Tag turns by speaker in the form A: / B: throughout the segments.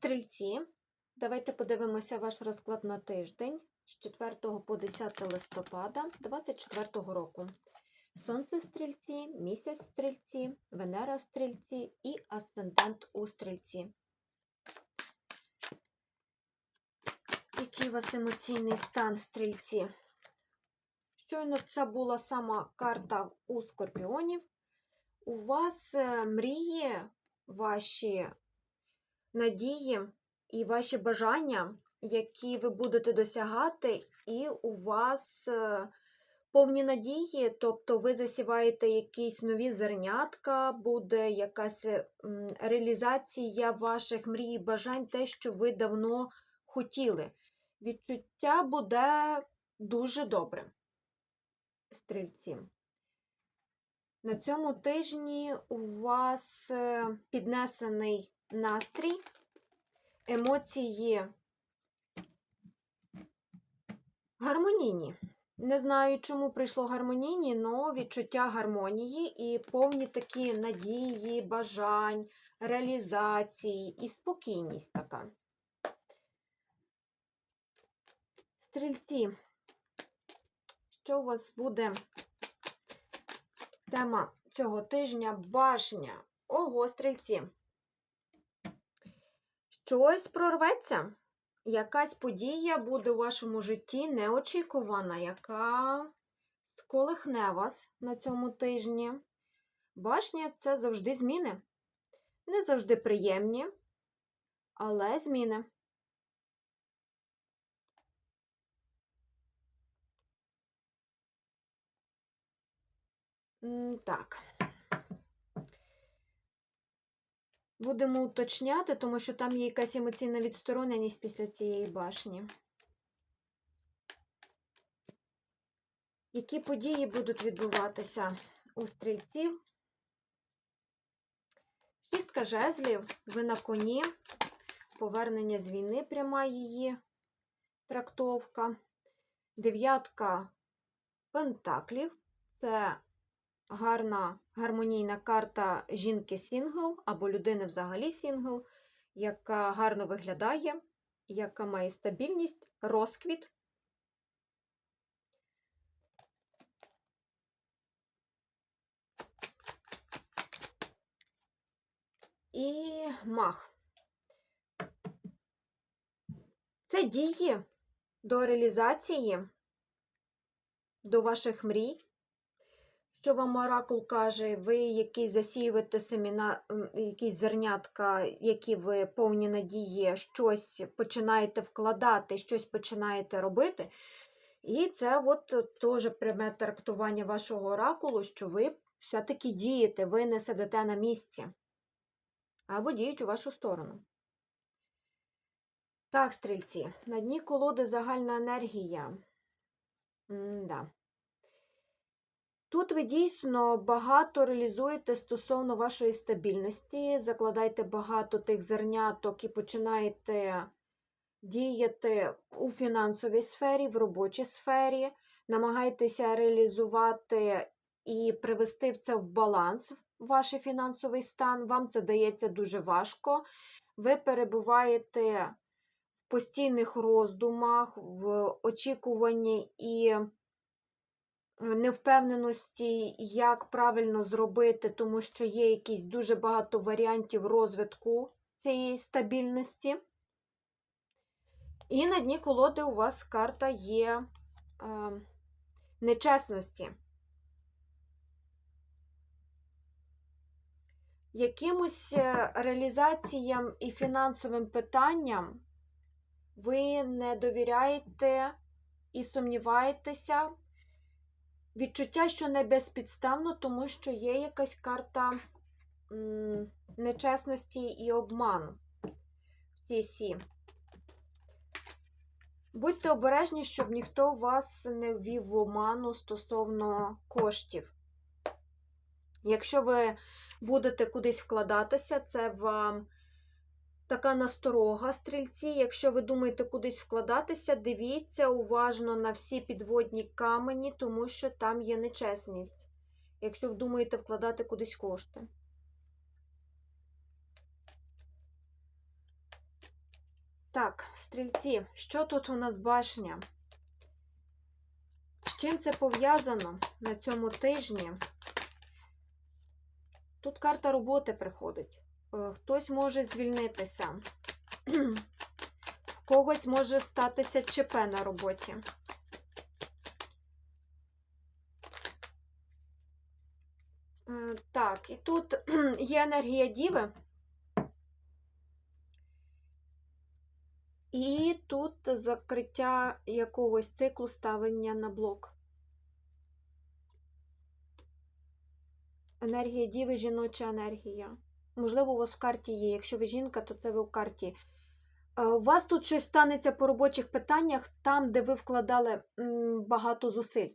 A: Стрільці, давайте подивимося ваш розклад на тиждень з 4 по 10 листопада 2024 року. Сонце в стрільці, місяць в стрільці, Венера в стрільці і асцендент у стрільці. Який у вас емоційний стан стрільці? Щойно це була сама карта у скорпіонів. У вас е, мрії, ваші надії і ваші бажання, які ви будете досягати, і у вас е, повні надії, тобто ви засіваєте якісь нові зернятка, буде якась е, реалізація ваших мрій бажань, те, що ви давно хотіли. Відчуття буде дуже добре. Стрільці. На цьому тижні у вас е, піднесений настрій, емоції гармонійні. Не знаю, чому прийшло гармонійні, але відчуття гармонії і повні такі надії, бажань, реалізації і спокійність така. Стрільці, що у вас буде тема цього тижня башня? Ого, стрільці! Щось прорветься. Якась подія буде у вашому житті неочікувана, яка сколихне вас на цьому тижні. Башня це завжди зміни. Не завжди приємні, але зміни. Так. Будемо уточняти, тому що там є якась емоційна відстороненість після цієї башні. Які події будуть відбуватися у стрільців? Шістка жезлів, ви на коні, повернення з війни, пряма її трактовка. Дев'ятка пентаклів це гарна гармонійна карта жінки сінгл або людини взагалі сінгл, яка гарно виглядає, яка має стабільність, розквіт. І мах. Це дії до реалізації, до ваших мрій. Що вам оракул каже, ви якісь засіюєте семіна, якісь зернятка, які ви повні надії, щось починаєте вкладати, щось починаєте робити. І це от теж пряме трактування вашого оракулу, що ви все-таки дієте, ви не сидите на місці, або діють у вашу сторону. Так, стрільці, на дні колоди загальна енергія. М-да. Тут ви дійсно багато реалізуєте стосовно вашої стабільності, закладаєте багато тих зерняток і починаєте діяти у фінансовій сфері, в робочій сфері, намагаєтеся реалізувати і привести це в баланс, ваш фінансовий стан. Вам це дається дуже важко. Ви перебуваєте в постійних роздумах, в очікуванні і невпевненості, як правильно зробити, тому що є якісь дуже багато варіантів розвитку цієї стабільності. І на дні колоди у вас карта є е, нечесності. Якимось е, реалізаціям і фінансовим питанням ви не довіряєте і сумніваєтеся. Відчуття, що не безпідставно, тому що є якась карта нечесності і обману в цій сі. Будьте обережні, щоб ніхто вас не ввів в оману стосовно коштів. Якщо ви будете кудись вкладатися, це вам така насторога стрільці. Якщо ви думаєте кудись вкладатися, дивіться уважно на всі підводні камені, тому що там є нечесність. Якщо ви думаєте вкладати кудись кошти. Так, стрільці, що тут у нас башня? З чим це пов'язано на цьому тижні? Тут карта роботи приходить. Е, Хтось може звільнитися. В когось може статися ЧП на роботі. Е, Так, і тут є енергія Діви. І тут закриття якогось циклу ставлення на блок. Енергія Діви, жіноча енергія. Можливо, у вас в карті є. Якщо ви жінка, то це ви в карті. Е, У вас тут щось станеться по робочих питаннях, там, де ви вкладали багато зусиль.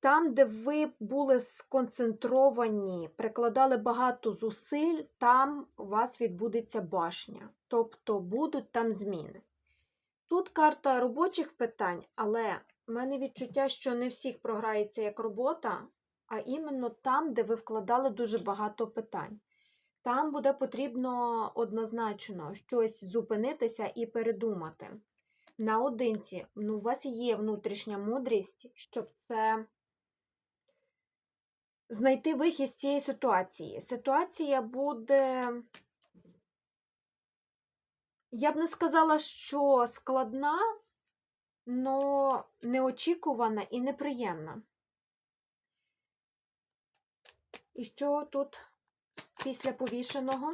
A: Там, де ви були сконцентровані, прикладали багато зусиль, там у вас відбудеться башня. Тобто будуть там зміни. Тут карта робочих питань, але в мене відчуття, що не всіх програється як робота, а іменно там, де ви вкладали дуже багато питань. Там буде потрібно однозначно щось зупинитися і передумати. Наодинці, ну, у вас є внутрішня мудрість, щоб це знайти вихід з цієї ситуації. Ситуація буде, я б не сказала, що складна, але неочікувана і неприємна. І що тут після повішеного?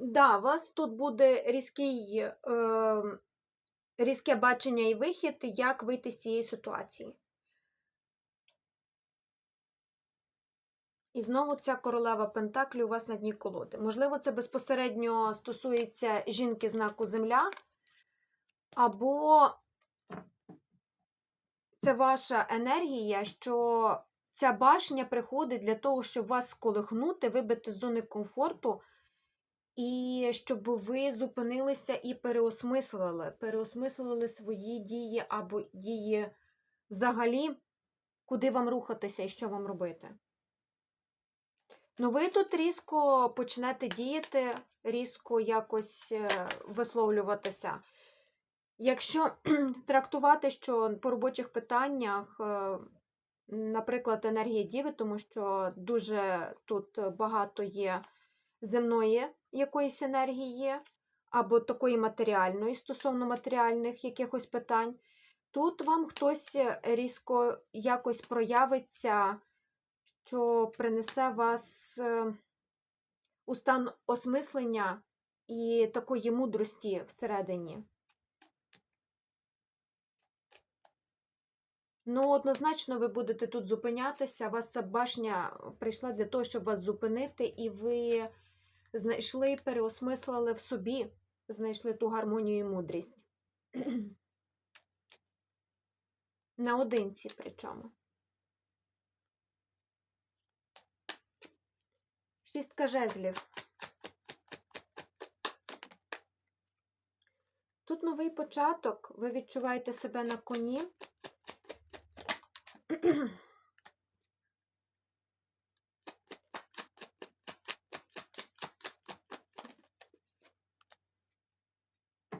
A: Да, у вас тут буде різкий, е, різке бачення і вихід, як вийти з цієї ситуації. І знову ця королева Пентаклі у вас на дні колоди. Можливо, це безпосередньо стосується жінки знаку Земля, або це ваша енергія, що ця башня приходить для того, щоб вас сколихнути, вибити з зони комфорту, і щоб ви зупинилися і переосмислили, переосмислили свої дії або дії взагалі, куди вам рухатися і що вам робити. Ну, ви тут різко почнете діяти, різко якось е, висловлюватися. Якщо трактувати, що по робочих питаннях, е, наприклад, енергія Діви, тому що дуже тут багато є земної якоїсь енергії, або такої матеріальної стосовно матеріальних якихось питань, тут вам хтось різко якось проявиться, що принесе вас е, у стан осмислення і такої мудрості всередині. Ну, однозначно, ви будете тут зупинятися. Вас ця башня прийшла для того, щоб вас зупинити, і ви знайшли, переосмислили в собі, знайшли ту гармонію і мудрість. Наодинці причому. Шістка жезлів. Тут новий початок, ви відчуваєте себе на коні.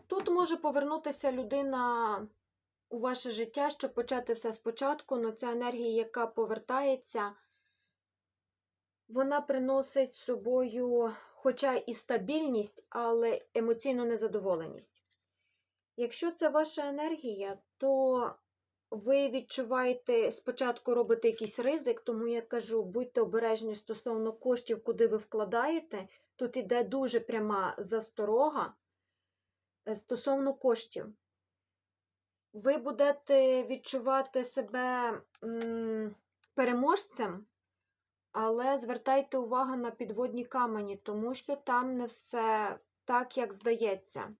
A: Тут може повернутися людина у ваше життя, щоб почати все спочатку, але ця енергія, яка повертається, вона приносить з собою, хоча і стабільність, але емоційну незадоволеність. Якщо це ваша енергія, то ви відчуваєте, спочатку робите якийсь ризик, тому я кажу, будьте обережні стосовно коштів, куди ви вкладаєте. Тут іде дуже пряма засторога е, стосовно коштів. Ви будете відчувати себе переможцем, але звертайте увагу на підводні камені, тому що там не все так, як здається.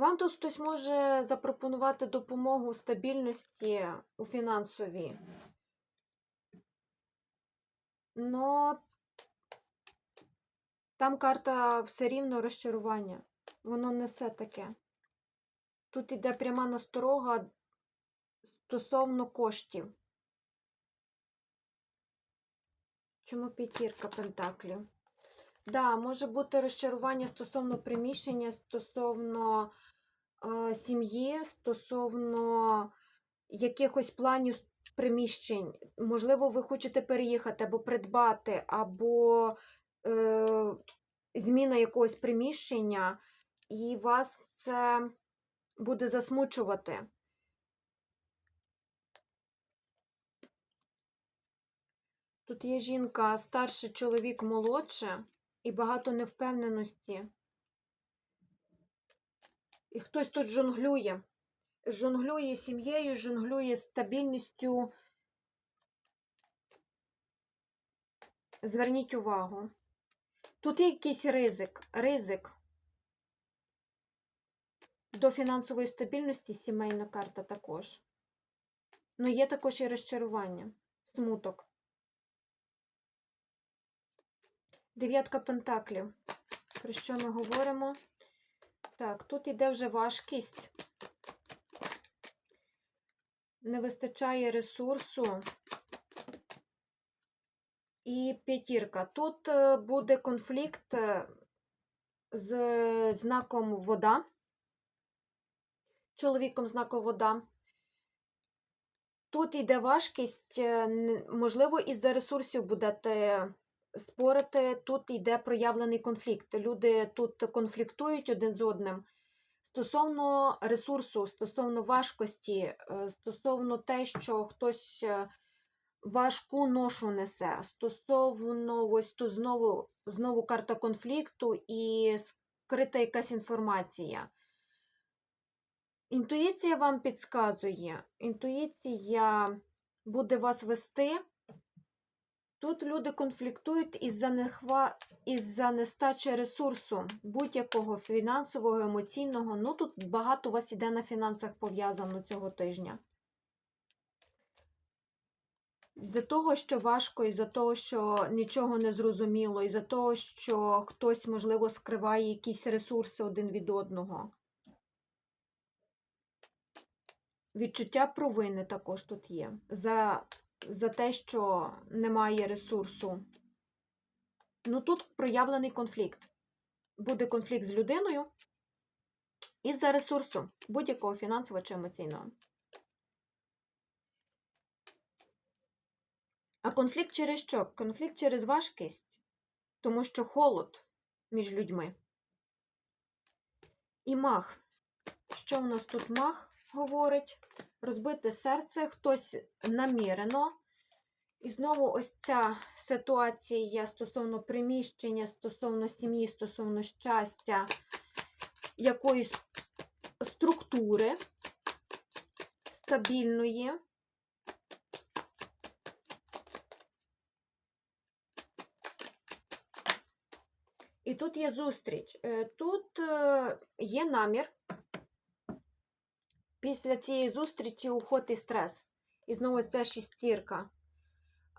A: Вам тут хтось може запропонувати допомогу стабільності у фінансовій. Но там карта все рівно розчарування. Воно несе таке. Тут іде пряма насторога стосовно коштів. Чому п'ятірка пентаклів? Да, може бути розчарування стосовно приміщення, стосовно сім'ї, стосовно якихось планів приміщень. Можливо, ви хочете переїхати або придбати, або е, зміна якогось приміщення, і вас це буде засмучувати. Тут є жінка, старший чоловік молодше і багато невпевненості. І хтось тут жонглює. Жонглює сім'єю, жонглює стабільністю. Зверніть увагу. Тут є якийсь ризик, ризик до фінансової стабільності сімейна карта також. Ну, є також і розчарування, смуток. Дев'ятка пентаклів. Про що ми говоримо? Так, тут іде вже важкість. Не вистачає ресурсу. І п'ятірка. Тут е, буде конфлікт е, з знаком вода. Чоловіком знаком вода. Тут йде важкість, е, можливо, із-за ресурсів будете спорити. Тут йде проявлений конфлікт. Люди тут конфліктують один з одним. Стосовно ресурсу, стосовно важкості, е, стосовно те, що хтось е, важку ношу несе, стосовно ось тут знову, знову карта конфлікту і скрита якась інформація. Інтуїція вам підказує, інтуїція буде вас вести. Тут люди конфліктують із-за нехва... із-за нестачі ресурсу, будь-якого фінансового, емоційного. Ну, тут багато у вас іде на фінансах пов'язано цього тижня. З-за того, що важко, із-за того, що нічого не зрозуміло, із-за того, що хтось, можливо, скриває якісь ресурси один від одного. Відчуття провини також тут є. За, за те, що немає ресурсу. Ну, тут проявлений конфлікт. Буде конфлікт з людиною із-за ресурсу, будь-якого фінансового чи емоційного. А конфлікт через що? Конфлікт через важкість, тому що холод між людьми. І мах. Що у нас тут мах говорить? Розбите серце, хтось намірено. І знову ось ця ситуація стосовно приміщення, стосовно сім'ї, стосовно щастя, якоїсь структури стабільної. І тут є зустріч. Е, Тут е, є намір після цієї зустрічі уход і стрес. І знову ця шістірка,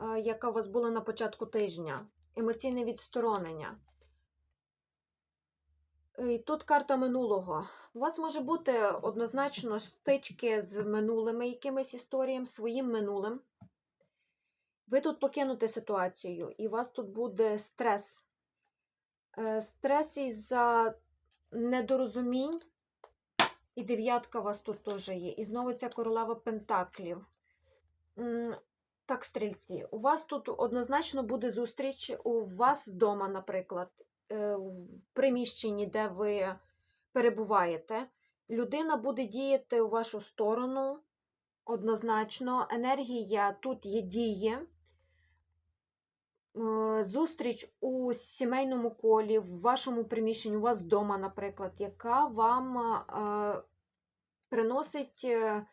A: е, яка у вас була на початку тижня. Емоційне відсторонення. І тут карта минулого. У вас може бути однозначно стички з минулими якимись історіями, своїм минулим. Ви тут покинете ситуацію, і у вас тут буде стрес. Е, Стрес із-за недорозумінь. І дев'ятка у вас тут теж є. І знову ця королева Пентаклів. Так, стрільці, у вас тут однозначно буде зустріч у вас вдома, наприклад, е, в приміщенні, де ви перебуваєте. Людина буде діяти у вашу сторону однозначно. Енергія тут є діє. Е, Зустріч у сімейному колі, в вашому приміщенні, у вас вдома, наприклад, яка вам е, приносить е,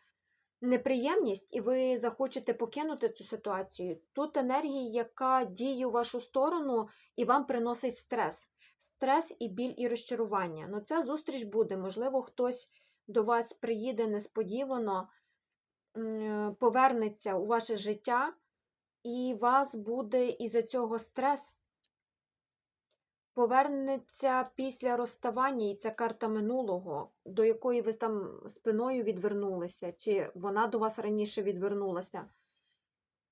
A: неприємність, і ви захочете покинути цю ситуацію. Тут енергія, яка діє у вашу сторону і вам приносить стрес. Стрес і біль і розчарування. Ну, ця зустріч буде. Можливо, хтось до вас приїде несподівано, е, повернеться у ваше життя, і вас буде із-за цього стрес. Повернеться після розставання, і ця карта минулого, до якої ви там спиною відвернулися, чи вона до вас раніше відвернулася.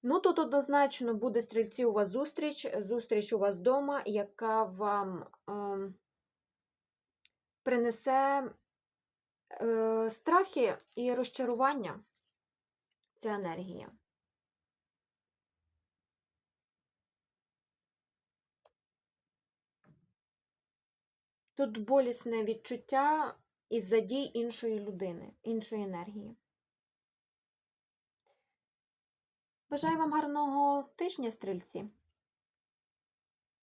A: Ну, тут однозначно буде стрільці у вас зустріч, зустріч у вас вдома, яка вам ем, принесе е, страхи і розчарування. Ця енергія. Тут болісне відчуття із-за дій іншої людини, іншої енергії. Бажаю вам гарного тижня, стрільці!